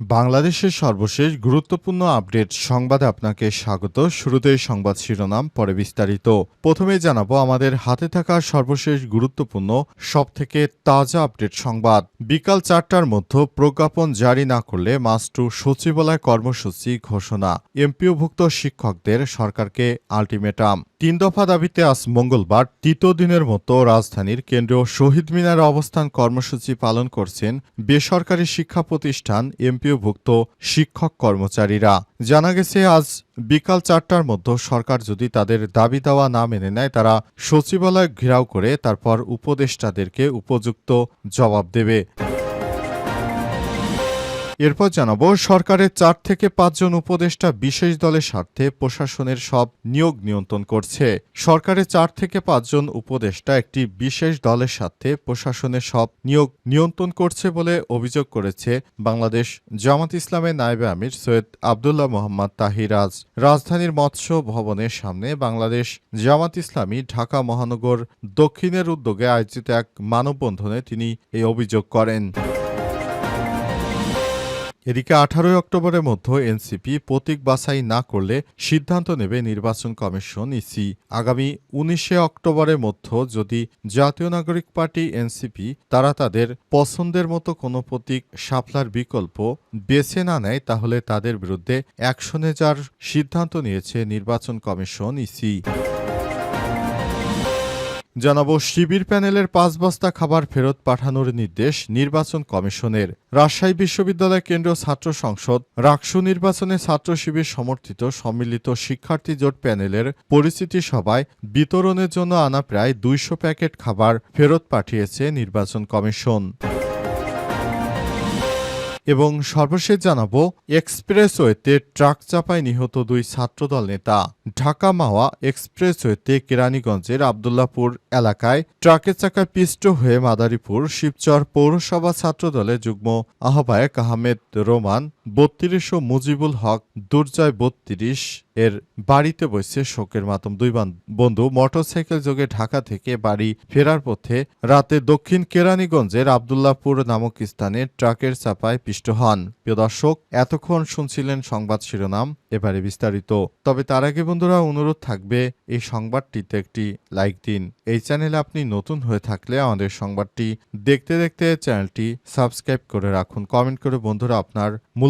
বাংলাদেশের সর্বশেষ গুরুত্বপূর্ণ আপডেট সংবাদে আপনাকে স্বাগত। শুরুতে সংবাদ শিরোনাম, পরে বিস্তারিত। প্রথমে জানাব আমাদের হাতে থাকা সর্বশেষ গুরুত্বপূর্ণ, সবথেকে তাজা আপডেট সংবাদ। বিকাল চারটার মধ্যে প্রজ্ঞাপন জারি না করলে মাস্টু সচিবালয় কর্মসূচি ঘোষণা। এমপিওভুক্ত শিক্ষকদের সরকারকে আলটিমেটাম। তিন দফা দাবিতে আজ মঙ্গলবার তৃতীয় দিনের মতো রাজধানীর কেন্দ্রীয় শহীদ মিনার অবস্থান কর্মসূচি পালন করছেন বেসরকারি শিক্ষা প্রতিষ্ঠান এমপিওভুক্ত শিক্ষক কর্মচারীরা জানা গেছে আজ বিকাল চারটার মধ্যে সরকার যদি তাদের দাবি দেওয়া না মেনে নেয় তারা সচিবালয় ঘেরাও করে তারপর উপদেষ্টাদেরকে উপযুক্ত জবাব দেবে এরপর জানাব, সরকারের চার থেকে পাঁচজন উপদেষ্টা বিশেষ দলের স্বার্থে প্রশাসনের সব নিয়োগ নিয়ন্ত্রণ করছে। সরকারের চার থেকে পাঁচজন উপদেষ্টা একটি বিশেষ দলের স্বার্থে প্রশাসনের সব নিয়োগ নিয়ন্ত্রণ করছে বলে অভিযোগ করেছে বাংলাদেশ জামাত ইসলামের নায়েবে আমির সৈয়দ আবদুল্লাহ মোহাম্মদ তাহিরাজ রাজধানীর মৎস্য ভবনের সামনে বাংলাদেশ জামাত ইসলামী ঢাকা মহানগর দক্ষিণের উদ্যোগে আয়োজিত এক মানববন্ধনে তিনি এই অভিযোগ করেন। এদিকে আঠারোই অক্টোবরের মধ্যে এনসিপি প্রতীক বাছাই না করলে সিদ্ধান্ত নেবে নির্বাচন কমিশন ইসি। আগামী উনিশে অক্টোবরের মধ্যে যদি জাতীয় নাগরিক পার্টি এনসিপি তারা তাদের পছন্দের মতো কোনো প্রতীক সাপলার বিকল্প বেছে না নেয়, তাহলে তাদের বিরুদ্ধে অ্যাকশনে যার সিদ্ধান্ত নিয়েছে নির্বাচন কমিশন ইসি। জানাব, শিবির প্যানেলের পাঁচ বস্তা খাবার ফেরত পাঠানোর নির্দেশ নির্বাচন কমিশনের। রাজশাহী বিশ্ববিদ্যালয় কেন্দ্রীয় ছাত্র সংসদ রাকসু নির্বাচনে ছাত্র শিবির সমর্থিত সম্মিলিত শিক্ষার্থী জোট প্যানেলের পরিস্থিতি সভায় বিতরণের জন্য আনা প্রায় দুইশো প্যাকেট খাবার ফেরত পাঠিয়েছে নির্বাচন কমিশন। এবং সর্বশেষ জানাব, এক্সপ্রেসওয়েতে ট্রাক চাপায় নিহত দুই ছাত্রদল নেতা। ঢাকা মাওয়া এক্সপ্রেসওয়েতে কেরানীগঞ্জের আবদুল্লাপুর এলাকায় ট্রাকের চাকায় পিষ্ট হয়ে মাদারীপুর শিবচর পৌরসভা ছাত্রদলের যুগ্ম আহ্বায়ক আহমেদ রোমান বত্রিশ ও মুজিবুল হক দুর্জয় বত্রিশ এর বাড়িতে বসে শোকের মাতম দুই বান- বন্ধু, মোটরসাইকেল যোগে ঢাকা থেকে বাড়ি ফেরার পথে রাতে দক্ষিণ কেরানীগঞ্জের আবদুল্লাপুর নামক স্থানে ট্রাকের চাপায় পিষ্ট হন। প্রিয় দর্শক, এতক্ষণ শুনছিলেন সংবাদ শিরোনাম, এবারে বিস্তারিত। তবে তার আগে বন্ধুরা, অনুরোধ থাকবে, এই সংবাদটিতে একটি লাইক দিন। এই চ্যানেলে আপনি নতুন হয়ে থাকলে আমাদের সংবাদটি দেখতে দেখতে চ্যানেলটি সাবস্ক্রাইব করে রাখুন। কমেন্ট করে বন্ধুরা, আপনার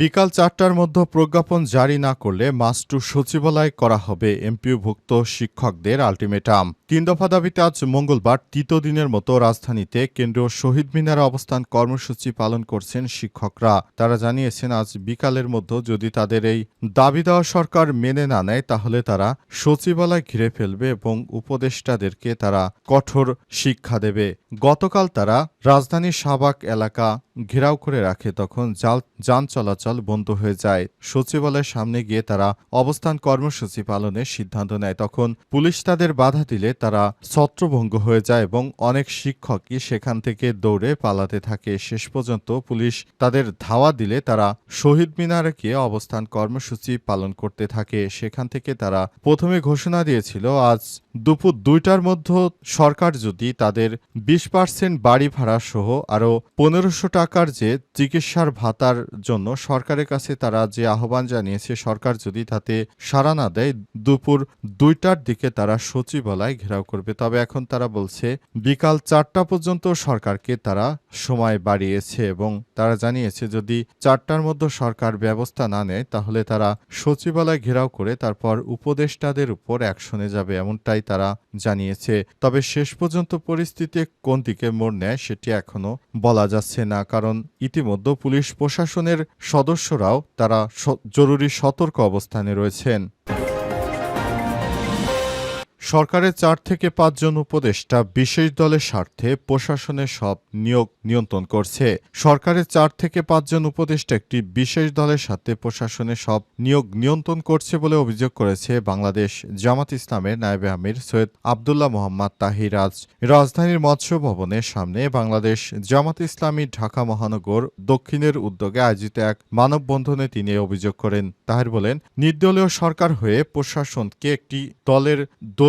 বিকাল চারটার মধ্যে প্রজ্ঞাপন জারি না করলে মাস্টু সচিবালয় করা হবে এমপিওভুক্ত শিক্ষকদের আলটিমেটাম। তিন দফা দাবিতে আজ মঙ্গলবার তৃতীয় দিনের মতো রাজধানীতে কেন্দ্রীয় শহীদ মিনারে অবস্থান কর্মসূচি পালন করছেন শিক্ষকরা। তারা জানিয়েছেন, আজ বিকালের মধ্যে যদি তাদের এই দাবি দেওয়া সরকার মেনে না নেয়, তাহলে তারা সচিবালয় ঘিরে ফেলবে এবং উপদেষ্টাদেরকে তারা কঠোর শিক্ষা দেবে। গতকাল তারা রাজধানীর শাহবাগ এলাকা ঘেরাও করে রাখে তখন জাল, যান চলাচল বন্ধ হয়ে যায়। সচিবালয়ের সামনে গিয়ে তারা অবস্থান কর্মসূচি পালনের সিদ্ধান্ত নেয়। তখন পুলিশ তাদের বাধা দিলে তারা ছত্রভঙ্গ হয়ে যায় এবং অনেক শিক্ষকই সেখান থেকে দৌড়ে পালাতে থাকে। শেষ পর্যন্ত পুলিশ তাদের ধাওয়া দিলে তারা শহীদ মিনারে গিয়ে অবস্থান কর্মসূচি পালন করতে থাকে। সেখান থেকে তারা প্রথমে ঘোষণা দিয়েছিল, আজ দুপুর দুইটার মধ্যে সরকার যদি তাদের বিশ পার্সেন্ট বাড়ি ভাড়া সহ আরও পনেরোশো টাকার যে চিকিৎসার ভাতার জন্য সরকারের কাছে তারা যে আহ্বান জানিয়েছে, সরকার যদি তাতে সাড়া না দেয়, দুপুর দুইটার দিকে তারা সচিবালয় ঘেরাও করবে। তবে এখন তারা বলছে, বিকাল চারটা পর্যন্ত সরকারকে তারা সময় বাড়িয়েছে এবং তারা জানিয়েছে, যদি চারটার মধ্যে সরকার ব্যবস্থা না নেয়, তাহলে তারা সচিবালয় ঘেরাও করে তারপর উপদেষ্টাদের উপর অ্যাকশনে যাবে এমনটাই তারা জানিয়েছে। তবে শেষ পর্যন্ত পরিস্থিতি কোন দিকে মোড় নেয়, সেটি এখনও বলা যাচ্ছে না। কারণ ইতিমধ্যে পুলিশ প্রশাসনের সদস্যরাও তারা জরুরি সতর্ক অবস্থানে রয়েছেন। সরকারের চার থেকে পাঁচজন উপদেষ্টা বিশেষ দলের স্বার্থে প্রশাসনের সব নিয়োগ নিয়ন্ত্রণ করছে। সরকারের চার থেকে পাঁচজন উপদেষ্টা একটি বিশেষ দলের সাথে প্রশাসনের সব নিয়োগ নিয়ন্ত্রণ করছে বলে অভিযোগ করেছে বাংলাদেশ জামাত ইসলামের নায়েবে আমির সৈয়দ আবদুল্লাহ মোহাম্মদ তাহিরাজ রাজধানীর মৎস্য ভবনের সামনে বাংলাদেশ জামাত ইসলামী ঢাকা মহানগর দক্ষিণের উদ্যোগে আয়োজিত এক মানববন্ধনে তিনি অভিযোগ করেন। তাহির বলেন, নির্দলীয় সরকার হয়ে প্রশাসনকে একটি দলের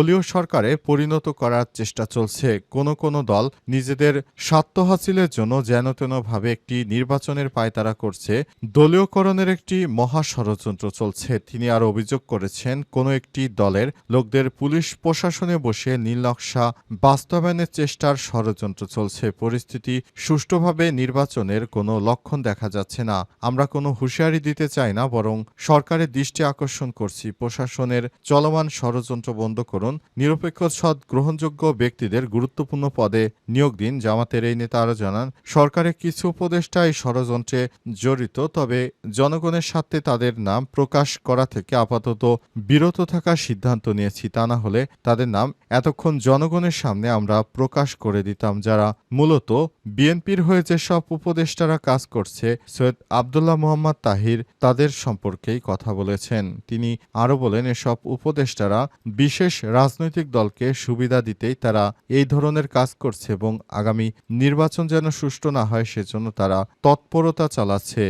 দলীয় সরকারে পরিণত করার চেষ্টা চলছে। কোন কোন দল নিজেদের স্বার্থ হাসিলের জন্য যেন তেনভাবে একটি নির্বাচনের পায়তারা করছে। দলীয়করণের একটি মহা ষড়যন্ত্র চলছে। তিনি আর অভিযোগ করেছেন, কোনো একটি দলের লোকদের পুলিশ প্রশাসনে বসে নীলনকশা বাস্তবায়নের চেষ্টার ষড়যন্ত্র চলছে। পরিস্থিতি সুষ্ঠুভাবে নির্বাচনের কোনো লক্ষণ দেখা যাচ্ছে না। আমরা কোনো হুঁশিয়ারি দিতে চাই না, বরং সরকারের দৃষ্টি আকর্ষণ করছি। প্রশাসনের চলমান ষড়যন্ত্র বন্ধ করুন। নিরপেক্ষ সৎ গ্রহণযোগ্য ব্যক্তিদের গুরুত্বপূর্ণ পদে নিয়োগ দিন, জামাতের এই নেতা আরও জানান, সরকারের কিছু উপদেষ্টা এই ষড়যন্ত্রে জড়িত, তবে জনগণের স্বার্থে তাদের নাম প্রকাশ করা থেকে আপাতত বিরত থাকার সিদ্ধান্ত নিয়েছি। তা না হলে তাদের নাম এতক্ষণ জনগণের সামনে আমরা প্রকাশ করে দিতাম, যারা মূলত বিএনপির হয়ে যেসব উপদেষ্টারা কাজ করছে, সৈয়দ আবদুল্লাহ মোহাম্মদ তাহির তাদের সম্পর্কেই কথা বলেছেন। তিনি আরও বলেন, এসব উপদেষ্টারা বিশেষ রাজনৈতিক দলকে সুবিধা দিতেই তারা এই ধরনের কাজ করছে এবং আগামী নির্বাচন যেন সুষ্ঠু না হয়, সেজন্য তারা তৎপরতা চালাচ্ছে।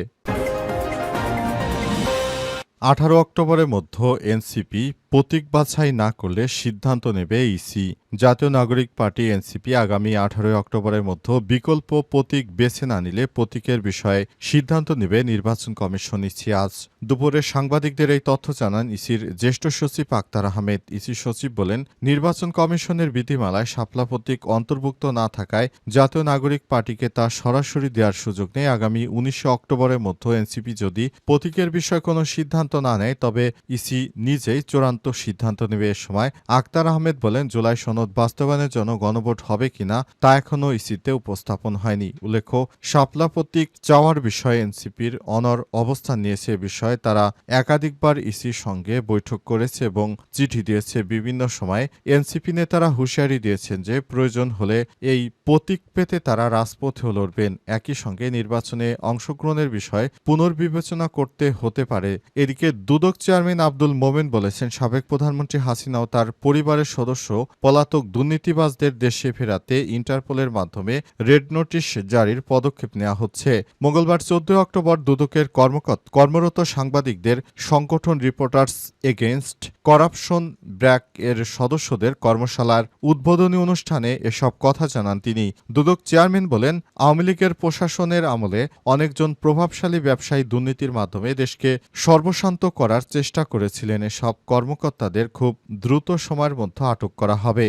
আঠারো অক্টোবরের মধ্যে এনসিপি প্রতীক বাছাই না করলে সিদ্ধান্ত নেবে ইসি। জাতীয় নাগরিক পার্টি এনসিপি আগামী আঠারোই অক্টোবরের মধ্যে বিকল্প প্রতীক বেছে না নিলে প্রতীকের বিষয়ে সিদ্ধান্ত নেবে নির্বাচন কমিশন ইসি। আজ দুপুরে সাংবাদিকদের এই তথ্য জানান ইসির জ্যেষ্ঠ সচিব আক্তার আহমেদ। ইসি সচিব বলেন, নির্বাচন কমিশনের বিধিমালায় শাপলা প্রতীক অন্তর্ভুক্ত না থাকায় জাতীয় নাগরিক পার্টিকে তা সরাসরি দেওয়ার সুযোগ নেই। আগামী উনিশে অক্টোবরের মধ্যে এনসিপি যদি প্রতীকের বিষয়ে কোনো সিদ্ধান্ত না নেয়, তবে ইসি নিজেই চূড়ান্ত সিদ্ধান্ত নেবে এ সময়। আক্তার আহমেদ বলেন, জুলাই সনদ বাস্তবায়নের জন্য গণভোট হবে কিনা তা এখনও ইসিতে উপস্থাপন হয়নি। উল্লেখ্য, শাপলা প্রতীক চাওয়ার বিষয়ে এনসিপির অনর অবস্থান নিয়েছে বিষয়ে। তারা একাধিকবার ইসির সঙ্গে বৈঠক করেছে এবং চিঠি দিয়েছে বিভিন্ন সময়। এনসিপি নেতারা হুঁশিয়ারি দিয়েছেন যে, প্রয়োজন হলে এই প্রতীক পেতে তারা রাজপথেও লড়বেন। একই সঙ্গে নির্বাচনে অংশগ্রহণের বিষয়ে পুনর্বিবেচনা করতে হতে পারে। এদিকে দুদক চেয়ারম্যান আব্দুল মোমেন বলেছেন, সাবেক প্রধানমন্ত্রী হাসিনা ও তার পরিবারের সদস্য পলাতক দুর্নীতিবাজদের দেশে ফেরাতে ইন্টারপোলের মাধ্যমে রেড নোটিশ জারির পদক্ষেপ নেওয়া হচ্ছে। মঙ্গলবার চোদ্দ অক্টোবর দুদকের কর্মকর্ত কর্মরত সাংবাদিকদের সংগঠন রিপোর্টার্স এগেইনস্ট করাপশন ব্র্যাক এর সদস্যদের কর্মশালার উদ্বোধনী অনুষ্ঠানে এসব কথা জানান তিনি। দুদক চেয়ারম্যান বলেন, আওয়ামী লীগের প্রশাসনের আমলে অনেকজন প্রভাবশালী ব্যবসায়ী দুর্নীতির মাধ্যমে দেশকে সর্বশান্ত করার চেষ্টা করেছিলেন। এসব কর্মকর্তাদের খুব দ্রুত সময়ের মধ্যে আটক করা হবে।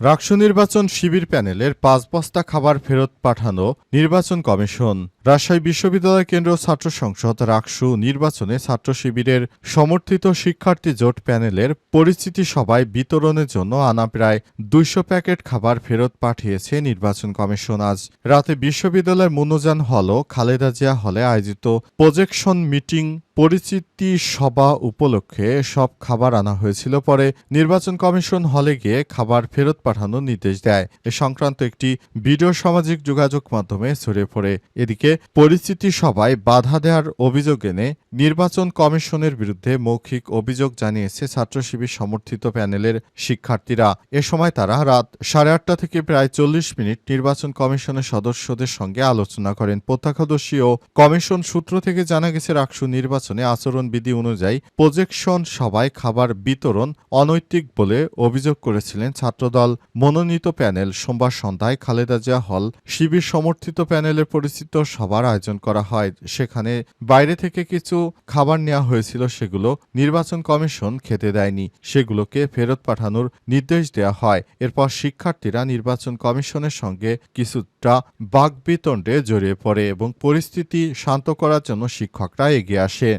রাকসু নির্বাচন শিবির প্যানেলের পাঁচ বস্তা খাবার ফেরত পাঠানো নির্বাচন কমিশন। রাজশাহী বিশ্ববিদ্যালয় কেন্দ্র ছাত্র সংসদ রাকসু নির্বাচনে ছাত্র শিবিরের সমর্থিত শিক্ষার্থী জোট প্যানেলের পরিচিতি সভায় বিতরণের জন্য আনা প্রায় দুইশো প্যাকেট খাবার ফেরত পাঠিয়েছে নির্বাচন কমিশন। আজ রাতে বিশ্ববিদ্যালয়ের মুন্নজান হল খালেদা জিয়া হলে আয়োজিত প্রজেকশন মিটিং পরিচিতি সভা উপলক্ষে সব খাবার আনা হয়েছিল পরে নির্বাচন কমিশন হলে গিয়ে খাবার ফেরত পাঠানোর নির্দেশ দেয়। এ সংক্রান্ত একটি ভিডিও সামাজিক যোগাযোগ মাধ্যমে ছড়িয়ে পড়ে। এদিকে পরিচিতি সভায় বাধা দেওয়ার অভিযোগ এনে নির্বাচন কমিশনের বিরুদ্ধে মৌখিক অভিযোগ জানিয়েছে ছাত্র শিবির সমর্থিত প্যানেলের শিক্ষার্থীরা। এ সময় তারা রাত সাড়ে আটটা থেকে প্রায় চল্লিশ মিনিট নির্বাচন কমিশনের সদস্যদের সঙ্গে আলোচনা করেন। প্রত্যক্ষদর্শী ও কমিশন সূত্র থেকে জানা গেছে, রাকসু নির্বাচনে আচরণবিধি অনুযায়ী প্রজেকশন সভায় খাবার বিতরণ অনৈতিক বলে অভিযোগ করেছিলেন ছাত্রদল। মনোনীত প্যানেল সোমবার সন্ধ্যায় খালেদা জিয়া হল শিবির সমর্থিত প্যানেলের পরিচিত সভার আয়োজন করা হয়। সেখানে বাইরে থেকে কিছু খাবার নেওয়া হয়েছিল, সেগুলো নির্বাচন কমিশন খেতে দেয়নি। সেগুলোকে ফেরত পাঠানোর নির্দেশ দেওয়া হয়। এরপর শিক্ষার্থীরা নির্বাচন কমিশনের সঙ্গে কিছুটা বাকবিতণ্ডে জড়িয়ে পড়ে এবং পরিস্থিতি শান্ত করার জন্য শিক্ষকরা এগিয়ে আসে।